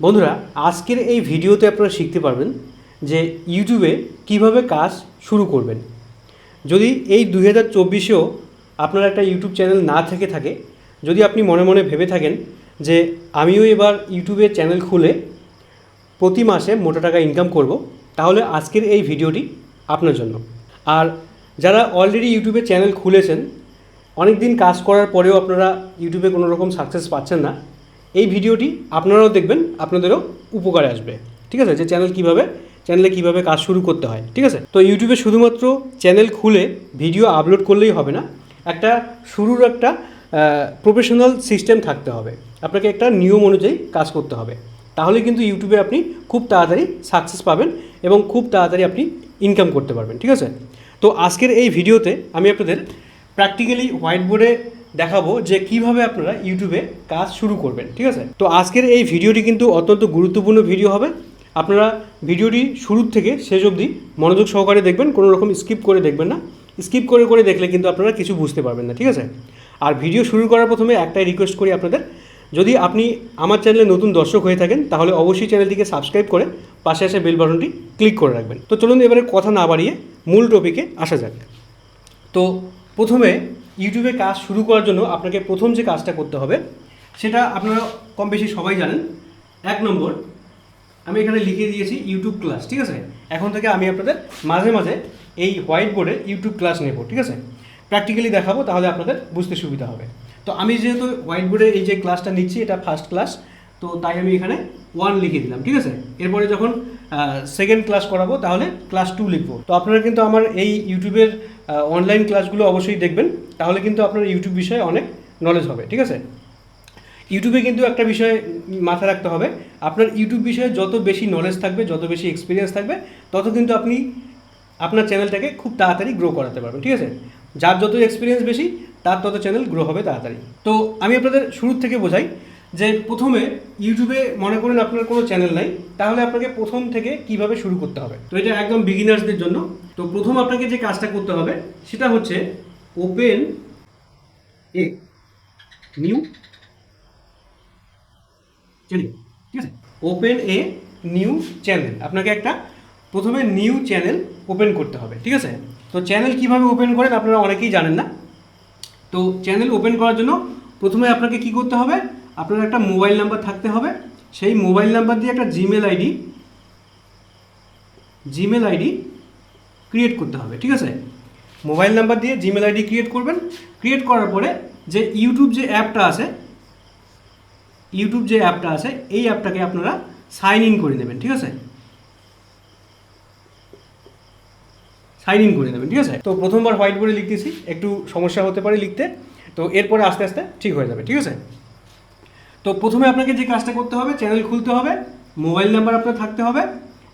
বন্ধুরা, আজকের এই ভিডিওতে আপনারা শিখতে পারবেন যে ইউটিউবে কীভাবে কাজ শুরু করবেন। যদি এই দু হাজার চব্বিশেও আপনার একটা ইউটিউব চ্যানেল না থেকে থাকে, যদি আপনি মনে মনে ভেবে থাকেন যে আমিও এবার ইউটিউবে চ্যানেল খুলে প্রতি মাসে মোটা টাকা ইনকাম করব, তাহলে আজকের এই ভিডিওটি আপনার জন্য। আর যারা অলরেডি ইউটিউবে চ্যানেল খুলেছেন অনেক দিন কাজ করার পরেও আপনারা ইউটিউবে কোনো রকম সাকসেস পাচ্ছেন না এই ভিডিওটি আপনারাও দেখবেন, আপনাদেরও উপকারে আসবে। ঠিক আছে? যে চ্যানেল কীভাবে চ্যানেলে কীভাবে কাজ শুরু করতে হয়। ঠিক আছে? তো ইউটিউবে শুধুমাত্র চ্যানেল খুলে ভিডিও আপলোড করলেই হবে না, একটা শুরুর একটা প্রফেশনাল সিস্টেম থাকতে হবে। আপনাকে একটা নিয়ম অনুযায়ী কাজ করতে হবে। তাহলে কিন্তু ইউটিউবে আপনি খুব তাড়াতাড়ি সাকসেস পাবেন এবং খুব তাড়াতাড়ি আপনি ইনকাম করতে পারবেন। ঠিক আছে? তো আজকের এই ভিডিওতে আমি আপনাদের প্র্যাকটিক্যালি হোয়াইট বোর্ডে দেখাবো যে কীভাবে আপনারা ইউটিউবে কাজ শুরু করবেন, ঠিক আছে? তো আজকের এই ভিডিওটি কিন্তু অত্যন্ত গুরুত্বপূর্ণ ভিডিও হবে। আপনারা ভিডিওটি শুরুর থেকে শেষ অবধি মনোযোগ সহকারে দেখবেন, কোনো রকম স্কিপ করে দেখবেন না। স্কিপ করে করে দেখলে কিন্তু আপনারা কিছু বুঝতে পারবেন না, ঠিক আছে? আর ভিডিও শুরু করার প্রথমে একটাই রিকোয়েস্ট করি আপনাদের, যদি আপনি আমার চ্যানেলে নতুন দর্শক হয়ে থাকেন, তাহলে অবশ্যই চ্যানেলটিকে সাবস্ক্রাইব করে পাশে আসে বেল বাটনটি ক্লিক করে রাখবেন। তো চলুন এবারে কথা না বাড়িয়ে মূল টপিকে আসা যাক। তো প্রথমে ইউটিউবে কাজ শুরু করার জন্য আপনাকে প্রথম যে কাজটা করতে হবে, সেটা আপনারা কম বেশি সবাই জানেন। এক নম্বর, আমি এখানে লিখে দিয়েছি ইউটিউব ক্লাস ঠিক আছে? এখন থেকে আমি আপনাদের মাঝে মাঝে এই হোয়াইট বোর্ডে ইউটিউব ক্লাস নেব, ঠিক আছে? প্র্যাকটিক্যালি দেখাবো, তাহলে আপনাদের বুঝতে সুবিধা হবে। তো আমি যেহেতু হোয়াইট বোর্ডে এই যে ক্লাসটা নিচ্ছি, এটা ফার্স্ট ক্লাস তো তাই আমি এখানে ওয়ান লিখে দিলাম, ঠিক আছে? এরপরে যখন সেকেন্ড ক্লাস করাবো, তাহলে ক্লাস টু লিখব। তো আপনারা কিন্তু আমার এই ইউটিউবের অনলাইন ক্লাসগুলো অবশ্যই দেখবেন, তাহলে কিন্তু আপনার ইউটিউব বিষয়ে অনেক নলেজ হবে, ঠিক আছে? ইউটিউবে কিন্তু একটা বিষয় মাথায় রাখতে হবে, আপনার ইউটিউব বিষয়ে যত বেশি নলেজ থাকবে, যত বেশি এক্সপিরিয়েন্স থাকবে, তত কিন্তু আপনি আপনার চ্যানেলটাকে খুব তাড়াতাড়ি গ্রো করাতে পারবেন, ঠিক আছে? যার যত এক্সপিরিয়েন্স বেশি, তার তত চ্যানেল গ্রো হবে তাড়াতাড়ি। তো আমি আপনাদের শুরুর থেকে বোঝাই যে প্রথমে ইউটিউবে মনে করেন আপনার কোনো চ্যানেল নাই, তাহলে আপনাকে প্রথম থেকে কীভাবে শুরু করতে হবে? তো এটা একদম বিগিনার্সদের জন্য। তো প্রথম আপনাকে যে কাজটা করতে হবে, সেটা হচ্ছে ওপেন এ নিউ চ্যানেল ঠিক আছে? ওপেন এ নিউ চ্যানেল আপনাকে একটা প্রথমে নিউ চ্যানেল ওপেন করতে হবে, ঠিক আছে? তো চ্যানেল কীভাবে ওপেন করেন আপনারা অনেকেই জানেন না। তো চ্যানেল ওপেন করার জন্য প্রথমে আপনাকে কি করতে হবে? আপনার একটা মোবাইল নাম্বার থাকতে হবে। সেই মোবাইল নাম্বার দিয়ে একটা Gmail ID Gmail ID create করতে হবে, ঠিক আছে? মোবাইল নাম্বার দিয়ে জিমেল আইডি ক্রিয়েট করবেন। ক্রিয়েট করার পরে যে ইউটিউব যে অ্যাপটা আছে ইউটিউব যে অ্যাপটা আছে, এই অ্যাপটাকে আপনারা সাইন ইন করে নেবেন, ঠিক আছে? সাইন ইন করে নেবেন, ঠিক আছে? তো প্রথমবার হোয়াইট বোর্ডে লিখতেছি, একটু সমস্যা হতে পারে লিখতে। তো এরপরে আস্তে আস্তে ঠিক হয়ে যাবে, ঠিক আছে? তো প্রথমে আপনাকে যে কাজটা করতে হবে চ্যানেল খুলতে হবে মোবাইল নাম্বার আপনার থাকতে হবে,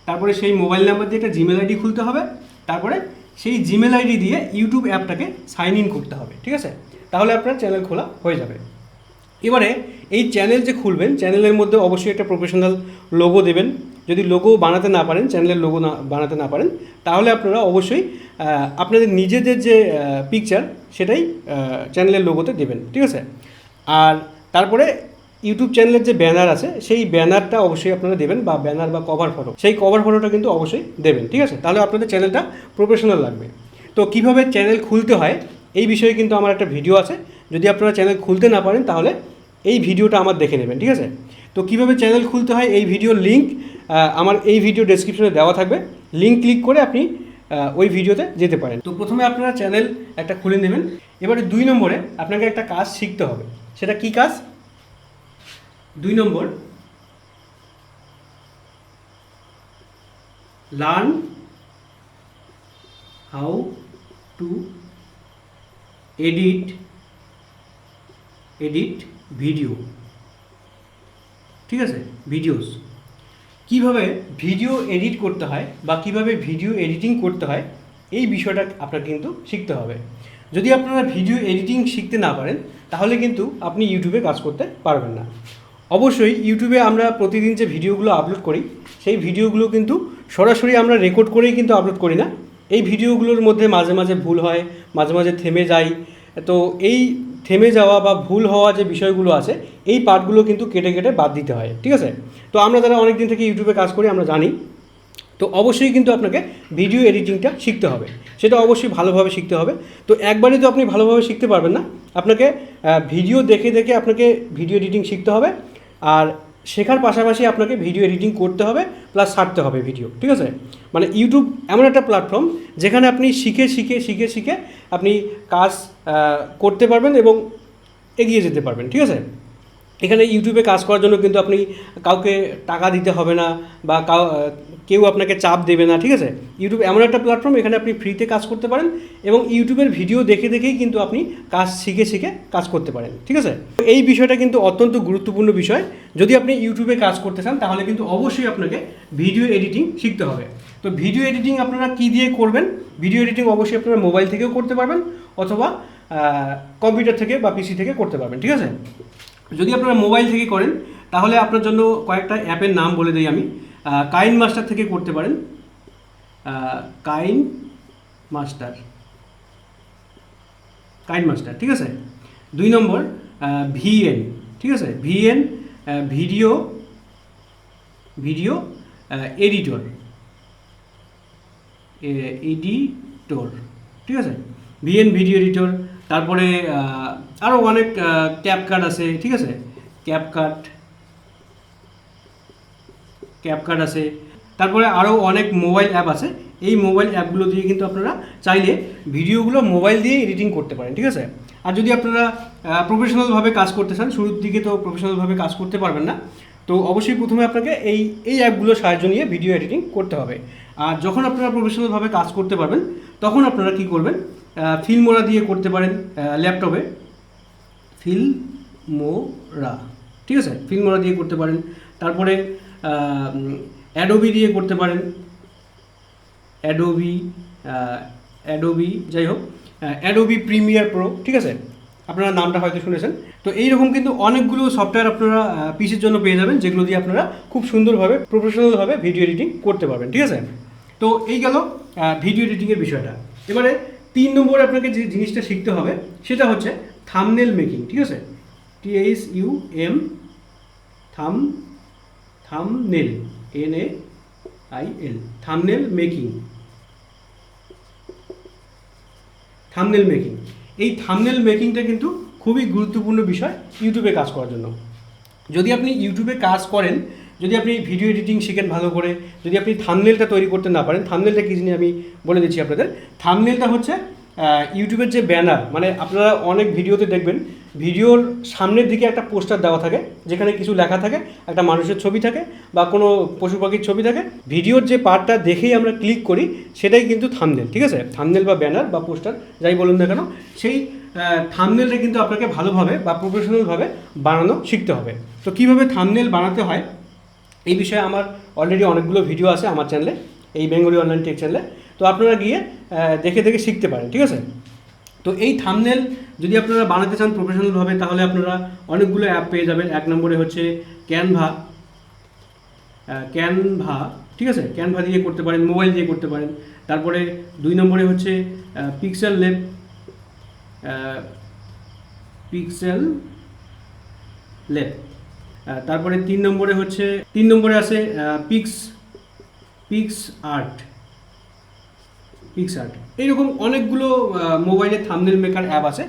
তারপরে সেই মোবাইল নাম্বার দিয়ে একটা জিমেল আইডি খুলতে হবে, তারপরে সেই জিমেল আইডি দিয়ে ইউটিউব অ্যাপটাকে সাইন ইন করতে হবে, ঠিক আছে? তাহলে আপনার চ্যানেল খোলা হয়ে যাবে। এবারে এই চ্যানেল যে খুলবেন চ্যানেলের মধ্যে অবশ্যই একটা প্রফেশনাল লোগো দেবেন। যদি লোগো বানাতে না পারেন চ্যানেলের লোগো না, বানাতে না পারেন, তাহলে আপনারা অবশ্যই আপনাদের নিজেদের যে পিকচার সেটাই চ্যানেলের লোগোতে দেবেন, ঠিক আছে? আর তারপরে ইউটিউব চ্যানেলের যে ব্যানার আছে, সেই ব্যানারটা অবশ্যই আপনারা দেবেন বা ব্যানার বা কভার ফটো সেই কভার ফটোটা কিন্তু অবশ্যই দেবেন, ঠিক আছে? তাহলে আপনাদের চ্যানেলটা প্রফেশনাল লাগবে। তো কীভাবে চ্যানেল খুলতে হয়, এই বিষয়ে কিন্তু আমার একটা ভিডিও আছে। যদি আপনারা চ্যানেল খুলতে না পারেন, তাহলে এই ভিডিওটা আমার দেখে নেবেন, ঠিক আছে? তো কীভাবে চ্যানেল খুলতে হয়, এই ভিডিওর লিঙ্ক আমার এই ভিডিও ডেসক্রিপশনে দেওয়া থাকবে। লিঙ্ক ক্লিক করে আপনি ওই ভিডিওতে যেতে পারেন। তো প্রথমে আপনারা চ্যানেল একটা খুলে নেবেন। এবারে দুই নম্বরে আপনাকে একটা কাজ শিখতে হবে। সেটা কি কাজ? দুই নম্বর। Learn how to edit edit video ঠিক আছে? ভিডিওস কীভাবে ভিডিও এডিট করতে হয় বা কীভাবে ভিডিও এডিটিং করতে হয়, এই বিষয়টা আপনার কিন্তু শিখতে হবে। যদি আপনারা ভিডিও এডিটিং শিখতে না পারেন, তাহলে কিন্তু আপনি ইউটিউবে কাজ করতে পারবেন না। অবশ্যই ইউটিউবে আমরা প্রতিদিন যে ভিডিওগুলো আপলোড করি, সেই ভিডিওগুলো কিন্তু সরাসরি আমরা রেকর্ড করেই কিন্তু আপলোড করি না। এই ভিডিওগুলোর মধ্যে মাঝে মাঝে ভুল হয়, মাঝে মাঝে থেমে যায় তো এই থেমে যাওয়া বা ভুল হওয়া যে বিষয়গুলো আছে, এই পার্টগুলো কিন্তু কেটে কেটে বাদ দিতে হয়, ঠিক আছে? তো আমরা যারা অনেক দিন থেকে ইউটিউবে কাজ করি, আমরা জানি। তো অবশ্যই কিন্তু আপনাকে ভিডিও এডিটিংটা শিখতে হবে। সেটা অবশ্যই ভালোভাবে শিখতে হবে। তো একবারই তো আপনি ভালোভাবে শিখতে পারবেন না। আপনাকে ভিডিও দেখে দেখে আপনাকে ভিডিও এডিটিং শিখতে হবে। আর শেখার পাশাপাশি আপনাকে ভিডিও এডিটিং করতে হবে প্লাস ছাড়তে হবে ভিডিও ঠিক আছে? মানে ইউটিউব এমন একটা প্ল্যাটফর্ম যেখানে আপনি শিখে শিখে শিখে শিখে আপনি কাজ করতে পারবেন এবং এগিয়ে যেতে পারবেন, ঠিক আছে? এখানে ইউটিউবে কাজ করার জন্য কিন্তু আপনি কাউকে টাকা দিতে হবে না বা কাউ, কেউ আপনাকে চাপ দেবে না, ঠিক আছে? ইউটিউব এমন একটা প্ল্যাটফর্ম এখানে আপনি ফ্রিতে কাজ করতে পারেন এবং ইউটিউবের ভিডিও দেখে দেখেই কিন্তু আপনি কাজ শিখে শিখে কাজ করতে পারেন, ঠিক আছে? এই বিষয়টা কিন্তু অত্যন্ত গুরুত্বপূর্ণ বিষয়। যদি আপনি ইউটিউবে কাজ করতে চান, তাহলে কিন্তু অবশ্যই আপনাকে ভিডিও এডিটিং শিখতে হবে। তো ভিডিও এডিটিং আপনারা কী দিয়ে করবেন? ভিডিও এডিটিং অবশ্যই আপনারা মোবাইল থেকেও করতে পারবেন অথবা কম্পিউটার থেকে বা পিসি থেকে করতে পারবেন, ঠিক আছে? যদি আপনারা মোবাইল থেকে করেন, তাহলে আপনার জন্য কয়েকটা অ্যাপের নাম বলে দিই আমি। কাইন মাস্টার থেকে করতে পারেন। কাইন মাস্টার। কাইন মাস্টার, ঠিক আছে? দুই নম্বর ভিএন, ঠিক আছে? VN video video editor. Editor, ঠিক আছে? ভিএন ভিডিও এডিটর, তারপরে আরও অনেক ক্যাপ কার্ড আছে, ঠিক আছে? ক্যাপ কার্ড ক্যাপ কার্ড আছে। তারপরে আরও অনেক মোবাইল অ্যাপ আছে। এই মোবাইল অ্যাপগুলো দিয়ে কিন্তু আপনারা চাইলে ভিডিওগুলো মোবাইল দিয়ে এডিটিং করতে পারেন, ঠিক আছে? আর যদি আপনারা প্রফেশনালভাবে কাজ করতে চান, শুরুর দিকে তো প্রফেশনালভাবে কাজ করতে পারবেন না, তো অবশ্যই প্রথমে আপনাকে এই এই অ্যাপগুলোর সাহায্য নিয়ে ভিডিও এডিটিং করতে হবে। আর যখন আপনারা প্রফেশনালভাবে কাজ করতে পারবেন, তখন আপনারা কি করবেন? ফিল্মোরা দিয়ে করতে পারেন ল্যাপটপে ফিল্মোরা। ঠিক আছে? ফিল্মোরা দিয়ে করতে পারেন। তারপরে অ্যাডোবি দিয়ে করতে পারেন। অ্যাডোবি অ্যাডোবি, যাই হোক অ্যাডোবি প্রিমিয়ার প্রো, ঠিক আছে? আপনারা নামটা হয়তো শুনেছেন। তো এইরকম কিন্তু অনেকগুলো সফটওয়্যার আপনারা পিসির জন্য পেয়ে যাবেন, যেগুলো দিয়ে আপনারা খুব সুন্দরভাবে, প্রফেশনালভাবে ভিডিও এডিটিং করতে পারবেন, ঠিক আছে? তো এই গেল ভিডিও এডিটিংয়ের বিষয়টা। এবারে তিন নম্বরে আপনাকে যে জিনিসটা শিখতে হবে, সেটা হচ্ছে থামনেল মেকিং ঠিক আছে? T H U M thumb thumbnail N A I L thumbnail making thumbnail making এই থামনেল মেকিংটা কিন্তু খুবই গুরুত্বপূর্ণ বিষয় ইউটিউবে কাজ করার জন্য। যদি আপনি ইউটিউবে কাজ করেন যদি আপনি ভিডিও এডিটিং শিখেন ভালো করে, যদি আপনি থামনেলটা তৈরি করতে না পারেন থামনেলটা কী জিনিস আমি বলে দিচ্ছি আপনাদের? থামনেলটা হচ্ছে ইউটিউবের যে ব্যানার মানে আপনারা অনেক ভিডিওতে দেখবেন ভিডিওর সামনের দিকে একটা পোস্টার দেওয়া থাকে, যেখানে কিছু লেখা থাকে, একটা মানুষের ছবি থাকে বা কোনো পশু পাখির ছবি থাকে। ভিডিওর যে পার্টটা দেখেই আমরা ক্লিক করি, সেটাই কিন্তু থামনেল ঠিক আছে? থামনেল বা ব্যানার বা পোস্টার যাই বলুন না কেন, সেই থামনেলটা কিন্তু আপনাকে ভালোভাবে বা প্রফেশনালভাবে বানানো শিখতে হবে। তো কীভাবে থামনেল বানাতে হয়? এই বিষয়ে আমার অলরেডি অনেকগুলো ভিডিও আছে আমার চ্যানেলে এই বেঙ্গলি অনলাইন টেক চ্যানেলে তো আপনারা গিয়ে দেখে দেখে শিখতে পারেন, ঠিক আছে? তো এই থামনেল যদি আপনারা বানাতে চান প্রফেশনালভাবে তাহলে আপনারা অনেকগুলো অ্যাপ পেয়ে যাবেন। এক নম্বরে হচ্ছে ক্যানভা ক্যানভা ঠিক আছে? ক্যানভা দিয়ে করতে পারেন মোবাইল দিয়ে করতে পারেন। তারপরে দুই নম্বরে হচ্ছে পিক্সেল লেব পিক্সেল লেব তারপরে তিন নম্বরে হচ্ছে, তিন নম্বরে আছে pics pix art pix art এইরকম অনেকগুলো মোবাইলে থামনেল মেকার অ্যাপ আছে।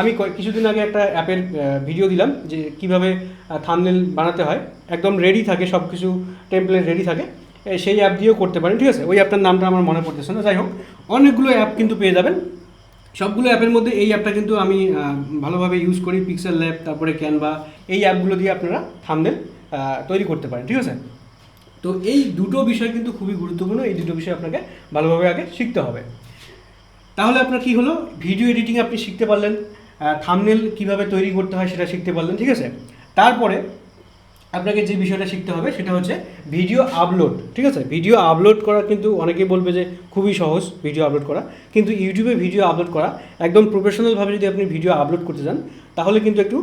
আমি কিছুদিন আগে একটা অ্যাপের ভিডিও দিলাম যে কীভাবে থামনেল বানাতে হয়। একদম রেডি থাকে সব কিছু টেমপ্লেট রেডি থাকে সেই অ্যাপ দিয়েও করতে পারেন, ঠিক আছে? ওই অ্যাপটার নামটা আমার মনে পড়তেছে না, যাই হোক। অনেকগুলো অ্যাপ কিন্তু পেয়ে যাবেন। সবগুলো অ্যাপের মধ্যে এই অ্যাপটা কিন্তু আমি ভালোভাবে ইউজ করি পিক্সেল ল্যাব তারপরে ক্যানভা এই অ্যাপগুলো দিয়ে আপনারা থামনেল তৈরি করতে পারেন, ঠিক আছে? তো এই দুটো বিষয় কিন্তু খুবই গুরুত্বপূর্ণ, এই দুটো বিষয় আপনাকে ভালোভাবে আগে শিখতে হবে। তাহলে আপনার কি হলো? ভিডিও এডিটিং আপনি শিখতে পারলেন থামনেল কীভাবে তৈরি করতে হয় সেটা শিখতে পারলেন, ঠিক আছে? তারপরে আপনাকে যে বিষয়টা শিখতে হবে সেটা হচ্ছে ভিডিও আপলোড ঠিক আছে? ভিডিও আপলোড করা কিন্তু অনেকেই বলবে যে খুবই সহজ ভিডিও আপলোড করা। কিন্তু ইউটিউবে ভিডিও আপলোড করা একদম প্রফেশনালভাবে যদি আপনি ভিডিও আপলোড করতে চান তাহলে কিন্তু একটু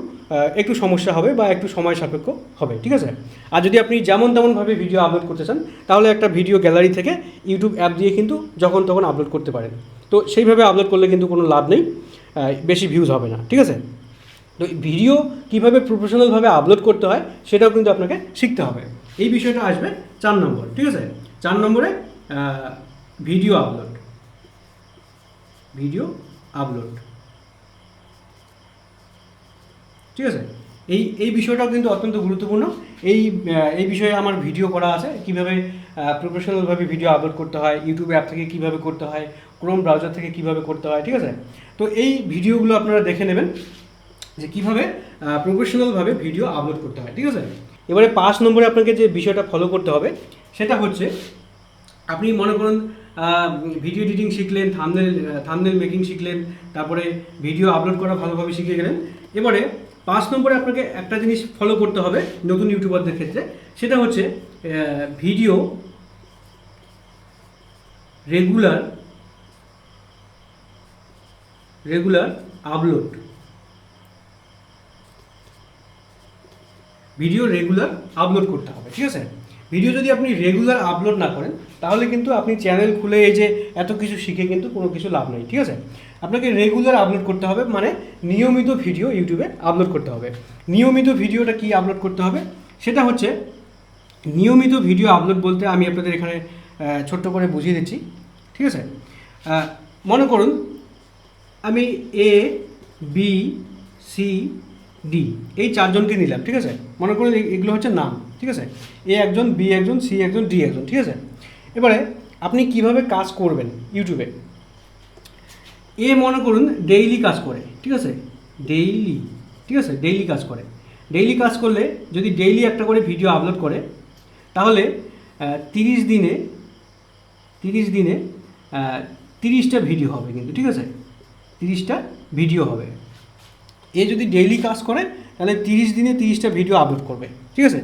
একটু সমস্যা হবে বা একটু সময় সাপেক্ষ হবে, ঠিক আছে? আর যদি আপনি যেমন তেমনভাবে ভিডিও আপলোড করতে চান, তাহলে একটা ভিডিও গ্যালারি থেকে ইউটিউব অ্যাপ দিয়ে কিন্তু যখন তখন আপলোড করতে পারেন। তো সেইভাবে আপলোড করলে কিন্তু কোনো লাভ নেই বেশি ভিউজ হবে না, ঠিক আছে? তো ভিডিও কীভাবে প্রফেশনালভাবে আপলোড করতে হয় সেটাও কিন্তু আপনাকে শিখতে হবে। এই বিষয়টা আসবে চার নম্বর, ঠিক আছে? চার নম্বরে ভিডিও আপলোড ভিডিও আপলোড ঠিক আছে? এই এই বিষয়টাও কিন্তু অত্যন্ত গুরুত্বপূর্ণ। এই এই বিষয়ে আমার ভিডিও করা আছে, কীভাবে প্রফেশনালভাবে ভিডিও আপলোড করতে হয় ইউটিউব অ্যাপ থেকে কীভাবে করতে হয় ক্রোম ব্রাউজার থেকে কীভাবে করতে হয়, ঠিক আছে? তো এই ভিডিওগুলো আপনারা দেখে নেবেন। যে কীভাবে প্রফেশনালভাবে ভিডিও আপলোড করতে হয় ঠিক আছে? এবারে পাঁচ নম্বরে আপনাকে যে বিষয়টা ফলো করতে হবে সেটা হচ্ছে আপনি মনে করুন ভিডিও এডিটিং শিখলেন থামনেল থামনেল মেকিং শিখলেন তারপরে ভিডিও আপলোড করা ভালোভাবে শিখে গেলেন। এবারে পাঁচ নম্বরে আপনাকে একটা জিনিস ফলো করতে হবে নতুন ইউটিউবারদের ক্ষেত্রে। সেটা হচ্ছে video regular regular upload video regular upload করতে হবে, ঠিক আছে? ভিডিও যদি আপনি রেগুলার আপলোড না করেন, তাহলে কিন্তু আপনি চ্যানেল খুলে এই যে এত কিছু শিখে কিন্তু কোনো কিছু লাভ নেই, ঠিক আছে? আপনাকে রেগুলার আপলোড করতে হবে মানে নিয়মিত ভিডিও ইউটিউবে আপলোড করতে হবে। নিয়মিত ভিডিওটা কি আপলোড করতে হবে? সেটা হচ্ছে, নিয়মিত ভিডিও আপলোড বলতে আমি আপনাদের এখানে ছোট্ট করে বুঝিয়ে দিচ্ছি, ঠিক আছে? মনে করুন, আমি এ বি সি ডি এই চারজনকে নিলাম, ঠিক আছে? মনে করুন এগুলো হচ্ছে নাম, ঠিক আছে? এ একজন বি একজন সি একজন ডি একজন, ঠিক আছে? এবারে আপনি কীভাবে কাজ করবেন ইউটিউবে? এ মনে করুন ডেইলি কাজ করে, ঠিক আছে? ডেইলি, ঠিক আছে? ডেইলি কাজ করে। ডেইলি কাজ করলে যদি ডেইলি একটা করে ভিডিও আপলোড করে, তাহলে তিরিশ দিনে তিরিশ দিনে তিরিশটা ভিডিও হবে কিন্তু, ঠিক আছে? তিরিশটা ভিডিও হবে। এ যদি ডেইলি কাজ করে, তাহলে তিরিশ দিনে তিরিশটা ভিডিও আপলোড করবে, ঠিক আছে?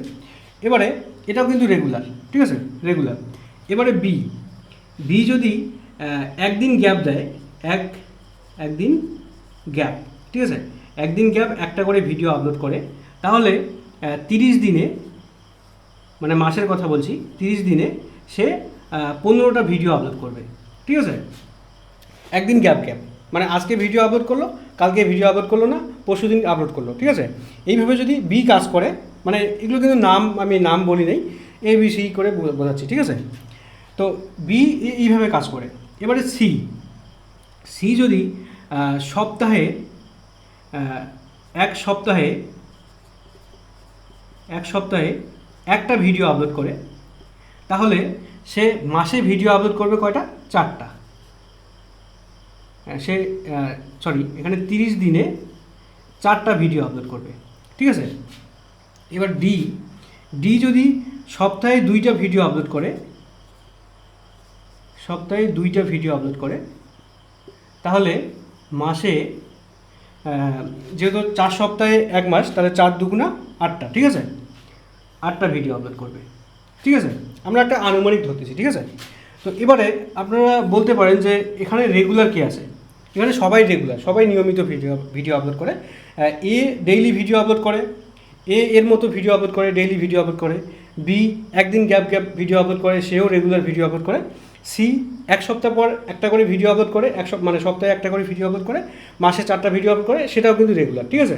এবারে এটাও কিন্তু রেগুলার ঠিক আছে? রেগুলার এবারে বি বি যদি একদিন গ্যাপ দেয়, এক, একদিন গ্যাপ ঠিক আছে? একদিন গ্যাপ একটা করে ভিডিও আপলোড করে, তাহলে তিরিশ দিনে মানে মাসের কথা বলছি, তিরিশ দিনে সে পনেরোটা ভিডিও আপলোড করবে, ঠিক আছে? একদিন গ্যাপ গ্যাপ মানে আজকে ভিডিও আপলোড করল, কালকে ভিডিও আপলোড করল না, পরশু দিন আপলোড করল, ঠিক আছে? এইভাবে যদি বি কাজ করে মানে এগুলো কিন্তু নাম, আমি নাম বলি নাই এ বি সি করে বোঝাচ্ছি, ঠিক আছে? তো বি এইভাবে কাজ করে। এবারে সি সি যদি সপ্তাহে এক সপ্তাহে এক সপ্তাহে একটা ভিডিও আপলোড করে, তাহলে সে মাসে ভিডিও আপলোড করবে কয়টা? চারটা। সে সরি এখানে তিরিশ দিনে চারটা ভিডিও আপলোড করবে। ঠিক আছে? এবার ডি ডি যদি সপ্তাহে দুইটা ভিডিও আপলোড করে, সপ্তাহে দুইটা ভিডিও আপলোড করে, তাহলে মাসে যেহেতু চার সপ্তাহে এক মাস, তাহলে চার দুগুণা আটটা, ঠিক আছে? আটটা ভিডিও আপলোড করবে। ঠিক আছে? আমরা একটা আনুমানিক ধরতেছি, ঠিক আছে? তো এবারে আপনারা বলতে পারেন যে এখানে রেগুলার কে আছে? এখানে সবাই রেগুলার সবাই নিয়মিত ভিডিও ভিডিও আপলোড করে। এ ডেইলি ভিডিও আপলোড করে, এ এর মতো ভিডিও আপলোড করে ডেইলি ভিডিও আপলোড করে। বি একদিন গ্যাপ গ্যাপ ভিডিও আপলোড করে, সেও রেগুলার ভিডিও আপলোড করে। সি এক সপ্তাহ পর একটা করে ভিডিও আপলোড করে, এক সপ- মানে সপ্তাহে একটা করে ভিডিও আপলোড করে, মাসে চারটা ভিডিও আপলোড করে, সেটাও কিন্তু রেগুলার ঠিক আছে?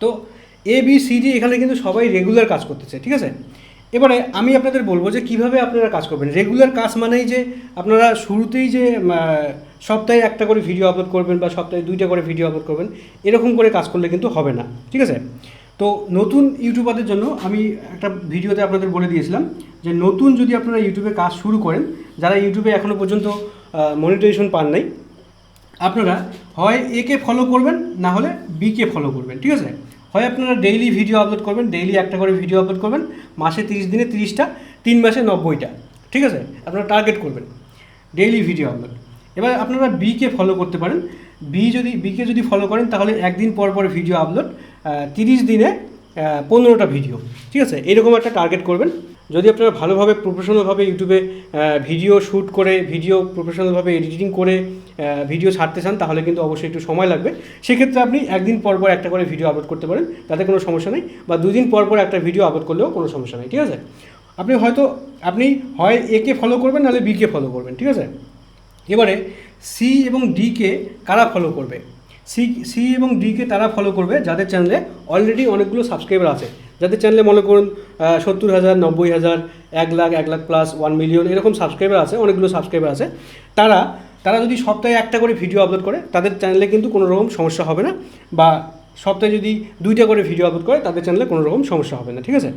তো এ বি সি ডি এখানে কিন্তু সবাই রেগুলার কাজ করতেছে, ঠিক আছে? এবারে আমি আপনাদের বলব যে কীভাবে আপনারা কাজ করবেন। রেগুলার কাজ মানেই যে আপনারা শুরুতেই যে সপ্তাহে একটা করে ভিডিও আপলোড করবেন বা সপ্তাহে দুইটা করে ভিডিও আপলোড করবেন, এরকম করে কাজ করলে কিন্তু হবে না, ঠিক আছে? তো নতুন ইউটিউবারদের জন্য আমি একটা ভিডিওতে আপনাদের বলে দিয়েছিলাম যে নতুন যদি আপনারা ইউটিউবে কাজ শুরু করেন, যারা ইউটিউবে এখনও পর্যন্ত মনিটাইজেশন পান নাই, আপনারা হয় একে ফলো করবেন, না হলে বিকে ফলো করবেন, ঠিক আছে? হয় আপনারা ডেইলি ভিডিও আপলোড করবেন ডেইলি একটা করে ভিডিও আপলোড করবেন, মাসে তিরিশ দিনে তিরিশটা, তিন মাসে নব্বইটা, ঠিক আছে? আপনারা টার্গেট করবেন ডেইলি ভিডিও আপলোড এবার আপনারা বিকে ফলো করতে পারেন। বি যদি বিকে যদি ফলো করেন, তাহলে একদিন পর পর ভিডিও আপলোড তিরিশ দিনে পনেরোটা ভিডিও ঠিক আছে? এরকম একটা টার্গেট করবেন। যদি আপনারা ভালোভাবে প্রফেশনালভাবে ইউটিউবে ভিডিও শ্যুট করে ভিডিও প্রফেশনালভাবে এডিটিং করে ভিডিও ছাড়তে চান, তাহলে কিন্তু অবশ্যই একটু সময় লাগবে। সেক্ষেত্রে আপনি একদিন পর পর একটা করে ভিডিও আপলোড করতে পারেন, তাতে কোনো সমস্যা নেই। বা দুদিন পর পর একটা ভিডিও আপলোড করলেও কোনো সমস্যা নেই। ঠিক আছে? আপনি হয়তো, আপনি হয় একে ফলো করবেন, নাহলে বিকে ফলো করবেন। ঠিক আছে? এবারে সি এবং ডিকে কারা ফলো করবে? সি সি এবং ডিকে তারা ফলো করবে যাদের চ্যানেলে অলরেডি অনেকগুলো সাবস্ক্রাইবার আছে। যাদের চ্যানেলে মনে করুন সত্তর হাজার, নব্বই হাজার, এক লাখ এক লাখ প্লাস ওয়ান মিলিয়ন এরকম সাবস্ক্রাইবার আছে, অনেকগুলো সাবস্ক্রাইবার আছে। তারা তারা যদি সপ্তাহে একটা করে ভিডিও আপলোড করে, তাদের চ্যানেলে কিন্তু কোনো রকম সমস্যা হবে না। বা সপ্তাহে যদি দুইটা করে ভিডিও আপলোড করে, তাদের চ্যানেলে কোনো রকম সমস্যা হবে না, ঠিক আছে?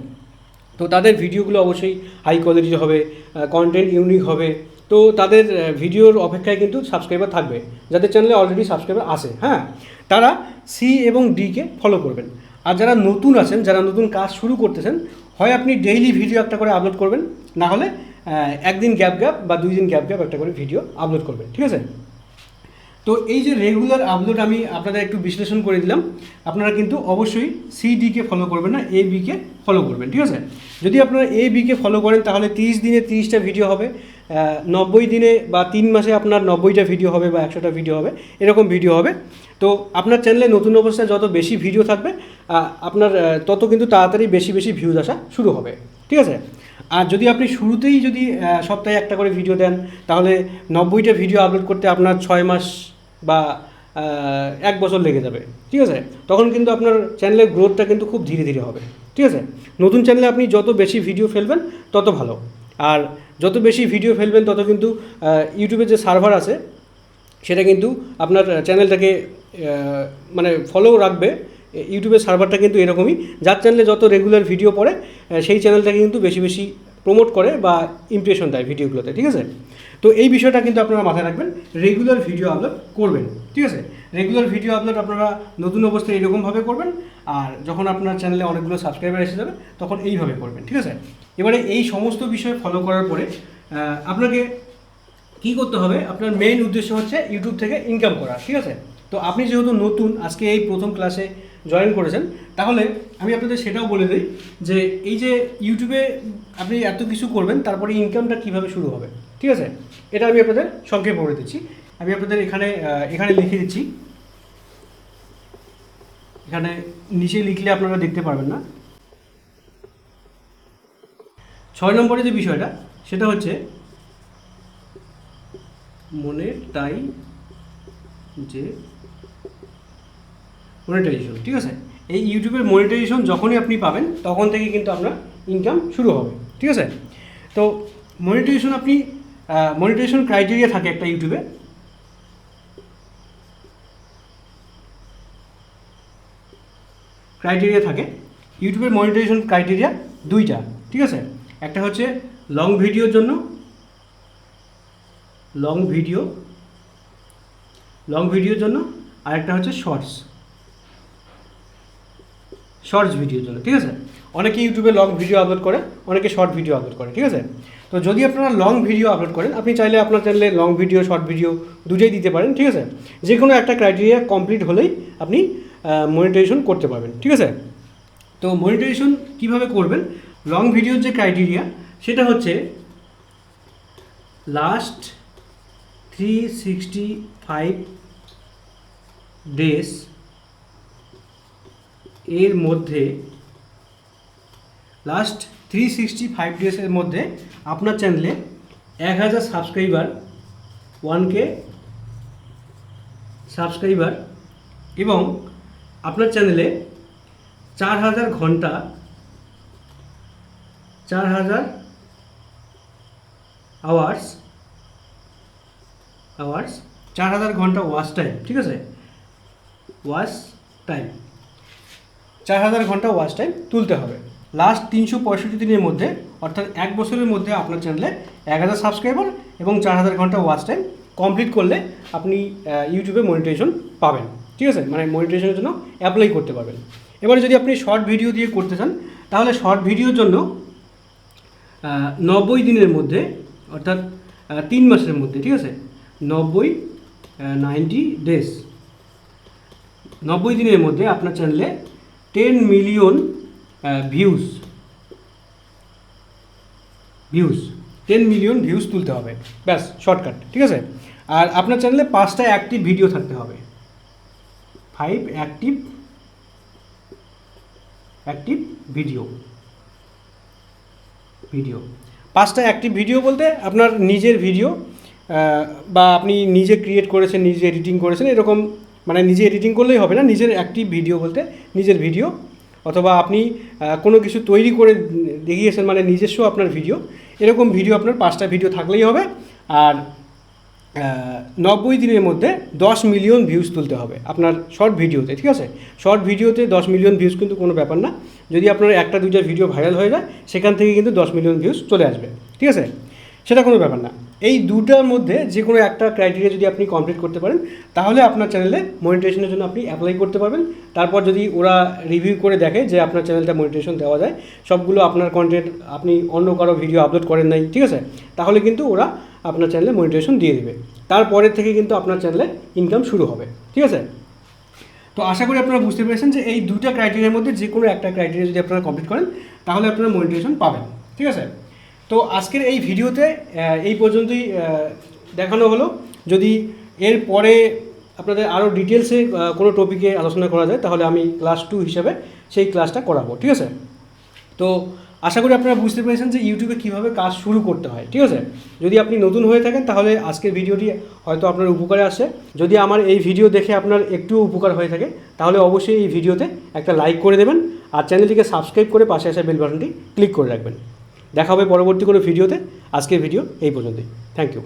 তো তাদের ভিডিওগুলো অবশ্যই হাই কোয়ালিটির হবে কন্টেন্ট ইউনিক হবে। তো তাদের ভিডিওর অপেক্ষায় কিন্তু সাবস্ক্রাইবার থাকবে, যাদের চ্যানেলে অলরেডি সাবস্ক্রাইবার আছে হ্যাঁ? তারা সি এবং ডিকে ফলো করবেন। আর যারা নতুন আছেন, যারা নতুন কাজ শুরু করতেছেন, হয় আপনি ডেইলি ভিডিও একটা করে আপলোড করবেন, না হলে একদিন গ্যাপ গ্যাপ বা দুই দিন গ্যাপ গ্যাপ একটা করে ভিডিও আপলোড করবেন, ঠিক আছে? তো এই যে রেগুলার আপলোড আমি আপনাদের একটু বিশ্লেষণ করে দিলাম, আপনারা কিন্তু অবশ্যই সিডিকে ফলো করবেন না এ বিকে ফলো করবেন, ঠিক আছে? যদি আপনারা এ বিকে ফলো করেন, তাহলে তিরিশ দিনে তিরিশটা ভিডিও হবে নব্বই দিনে বা তিন মাসে আপনার নব্বইটা ভিডিও হবে বা একশোটা ভিডিও হবে, এরকম ভিডিও হবে। তো আপনার চ্যানেলে নতুন অবস্থায় যত বেশি ভিডিও থাকবে আপনার তত কিন্তু তাড়াতাড়ি বেশি বেশি ভিউজ আসা শুরু হবে। ঠিক আছে? আর যদি আপনি শুরুতেই যদি সপ্তাহে একটা করে ভিডিও দেন, তাহলে নব্বইটা ভিডিও আপলোড করতে আপনার ছয় মাস বা এক বছর লেগে যাবে। ঠিক আছে? তখন কিন্তু আপনার চ্যানেলের গ্রোথটা কিন্তু খুব ধীরে ধীরে হবে। ঠিক আছে? নতুন চ্যানেলে আপনি যত বেশি ভিডিও ফেলবেন, তত ভালো। আর যত বেশি ভিডিও ফেলবেন, তত কিন্তু ইউটিউবের যে সার্ভার আছে, সেটা কিন্তু আপনার চ্যানেলটাকে মানে ফলো রাখবে। ইউটিউবের সার্ভারটা কিন্তু এরকমই। যার চ্যানেলে যত রেগুলার ভিডিও পড়ে সেই চ্যানেলটাকে কিন্তু বেশি বেশি প্রমোট করে বা ইমপ্রেশন দেয় ভিডিওগুলোতে ঠিক আছে? তো এই বিষয়টা কিন্তু আপনারা মাথায় রাখবেন। রেগুলার ভিডিও আপলোড করবেন, ঠিক আছে? রেগুলার ভিডিও আপলোড আপনারা নতুন অবস্থায় এরকমভাবে করবেন, আর যখন আপনার চ্যানেলে অনেকগুলো সাবস্ক্রাইবার এসে যাবে, তখন এইভাবে করবেন, ঠিক আছে? এবারে এই সমস্ত বিষয় ফলো করার পরে আপনাকে কি করতে হবে? আপনার মেইন উদ্দেশ্য হচ্ছে ইউটিউব থেকে ইনকাম করা, ঠিক আছে? তো আপনি যেহেতু নতুন, আজকে এই প্রথম ক্লাসে জয়েন করেছেন, তাহলে আমি আপনাদের সেটাও বলে দিই যে এই যে ইউটিউবে আপনি এত কিছু করবেন, তারপরে ইনকামটা কীভাবে শুরু হবে, ঠিক আছে? এটা আমি আপনাদের সংক্ষেপ বলে দিচ্ছি। আমি আপনাদের এখানে এখানে লিখে দিচ্ছি। এখানে নিচে লিখলে আপনারা দেখতে পারবেন না। ছয় নম্বরে যে বিষয়টা, সেটা হচ্ছে মনেটাই যে মনিটাইজেশন ঠিক আছে? এই ইউটিউবের মনিটাইজেশন যখনই আপনি পাবেন, তখন থেকে কিন্তু আপনার ইনকাম শুরু হবে, ঠিক আছে? তো মনিটাইজেশন আপনি মনিটাইজেশন ক্রাইটেরিয়া থাকে একটা ইউটিউবে। ক্রাইটেরিয়া থাকে। ইউটিউবের মনিটাইজেশন ক্রাইটেরিয়া দুইটা, ঠিক আছে? একটা হচ্ছে লং ভিডিওর জন্য লং ভিডিও লং ভিডিওর জন্য, আরেকটা হচ্ছে শর্টস শর্টস ভিডিওর জন্য, ঠিক আছে? অনেকে ইউটিউবে লং ভিডিও আপলোড করে, অনেকে শর্ট ভিডিও আপলোড করে, ঠিক আছে? তো যদি আপনারা লং ভিডিও আপলোড করেন, আপনি চাইলে আপনার চ্যানেলে লং ভিডিও শর্ট ভিডিও দুটোই দিতে পারেন, ঠিক আছে? যে কোনো একটা ক্রাইটেরিয়া কমপ্লিট হলেই আপনি মনিটাইজেশন করতে পারবেন, ঠিক আছে? তো মনিটাইজেশন কীভাবে করবেন? লং ভিডিওর যে ক্রাইটেরিয়া সেটা হচ্ছে last three sixty five days এর মধ্যে লাস্ট থ্রি সিক্সটি ফাইভ ডেজের মধ্যে আপনার চ্যানেলে এক হাজার সাবস্ক্রাইবার ওয়ান কে সাবস্ক্রাইবার এবং আপনার চ্যানেলে চার হাজার ঘণ্টা চার হাজার আওয়ার্স আওয়ার্স চার হাজার ঘণ্টা ওয়াচ টাইম ঠিক আছে? ওয়াচ টাইম চার হাজার ঘণ্টা ওয়াচ টাইম তুলতে হবে। লাস্ট তিনশো পঁয়ষট্টি দিনের মধ্যে, অর্থাৎ এক বছরের মধ্যে আপনার চ্যানেলে এক হাজার সাবস্ক্রাইবার এবং চার হাজার ঘণ্টা ওয়াচ টাইম কমপ্লিট করলে আপনি ইউটিউবে মনিটাইজেশন পাবেন। ঠিক আছে? মানে মনিটাইজেশনের জন্য অ্যাপ্লাই করতে পারবেন। এবারে যদি আপনি শর্ট ভিডিও দিয়ে করতে চান, তাহলে শর্ট ভিডিওর জন্য নব্বই দিনের মধ্যে, অর্থাৎ তিন মাসের মধ্যে, ঠিক আছে? নব্বই নাইনটি ডেজ। নব্বই দিনের মধ্যে আপনার চ্যানেলে ten million views views ten million views তুলতে হবে। ব্যাস শর্টকাট ঠিক আছে? আর আপনার চ্যানেলে পাঁচটা অ্যাক্টিভ ভিডিও থাকতে হবে। Five active active video video পাঁচটা অ্যাক্টিভ ভিডিও বলতে আপনার নিজের ভিডিও বা আপনি নিজে ক্রিয়েট করেছেন, নিজে এডিটিং করেছেন, এরকম মানে নিজে এডিটিং করলেই হবে না, নিজের অ্যাক্টিভ ভিডিও বলতে নিজের ভিডিও অথবা আপনি কোনো কিছু তৈরি করে দেখিয়েছেন মানে নিজস্ব আপনার ভিডিও এরকম ভিডিও আপনার পাঁচটা ভিডিও থাকলেই হবে। আর নব্বই দিনের মধ্যে দশ মিলিয়ন ভিউজ তুলতে হবে আপনার শর্ট ভিডিওতে ঠিক আছে? শর্ট ভিডিওতে দশ মিলিয়ন ভিউজ কিন্তু কোনো ব্যাপার না। যদি আপনার একটা দুইটা ভিডিও ভাইরাল হয়ে যায়, সেখান থেকে কিন্তু দশ মিলিয়ন ভিউজ চলে আসবে, ঠিক আছে? সেটা কোনো ব্যাপার না। এই দুটার মধ্যে যে কোনো একটা ক্রাইটেরিয়া যদি আপনি কমপ্লিট করতে পারেন, তাহলে আপনার চ্যানেলে মনিটেশনের জন্য আপনি অ্যাপ্লাই করতে পারবেন। তারপর যদি ওরা রিভিউ করে দেখে যে আপনার চ্যানেলটা মনিটেশন দেওয়া যায়, সবগুলো আপনার কন্টেন্ট আপনি অন্য কারও ভিডিও আপলোড করেন নাই, ঠিক আছে? তাহলে কিন্তু ওরা আপনার চ্যানেলে মনিটেশন দিয়ে দেবে। তারপরের থেকে কিন্তু আপনার চ্যানেলে ইনকাম শুরু হবে। ঠিক আছে? তো আশা করি আপনারা বুঝতে পেরেছেন যে এই দুটা ক্রাইটেরিয়ার মধ্যে যে কোনো একটা ক্রাইটেরিয়া যদি আপনারা কমপ্লিট করেন, তাহলে আপনারা মনিটেশন পাবেন। ঠিক আছে? তো আজকের এই ভিডিওতে এই পর্যন্তই দেখানো হলো। যদি এর পরে আপনাদের আরও ডিটেলসে কোনো টপিকে আলোচনা করা যায়, তাহলে আমি ক্লাস টু হিসাবে সেই ক্লাসটা করাবো। ঠিক আছে? তো আশা করি আপনারা বুঝতে পেরেছেন যে ইউটিউবে কীভাবে কাজ শুরু করতে হয়, ঠিক আছে? যদি আপনি নতুন হয়ে থাকেন, তাহলে আজকের ভিডিওটি হয়তো আপনার উপকারে আসে। যদি আমার এই ভিডিও দেখে আপনার একটু উপকার হয়ে থাকে, তাহলে অবশ্যই এই ভিডিওতে একটা লাইক করে দেবেন আর চ্যানেলটিকে সাবস্ক্রাইব করে পাশে আসা বেল বাটনটি ক্লিক করে রাখবেন। দেখা হবে পরবর্তী কোনো ভিডিওতে। আজকের ভিডিও এই পর্যন্তই। Thank you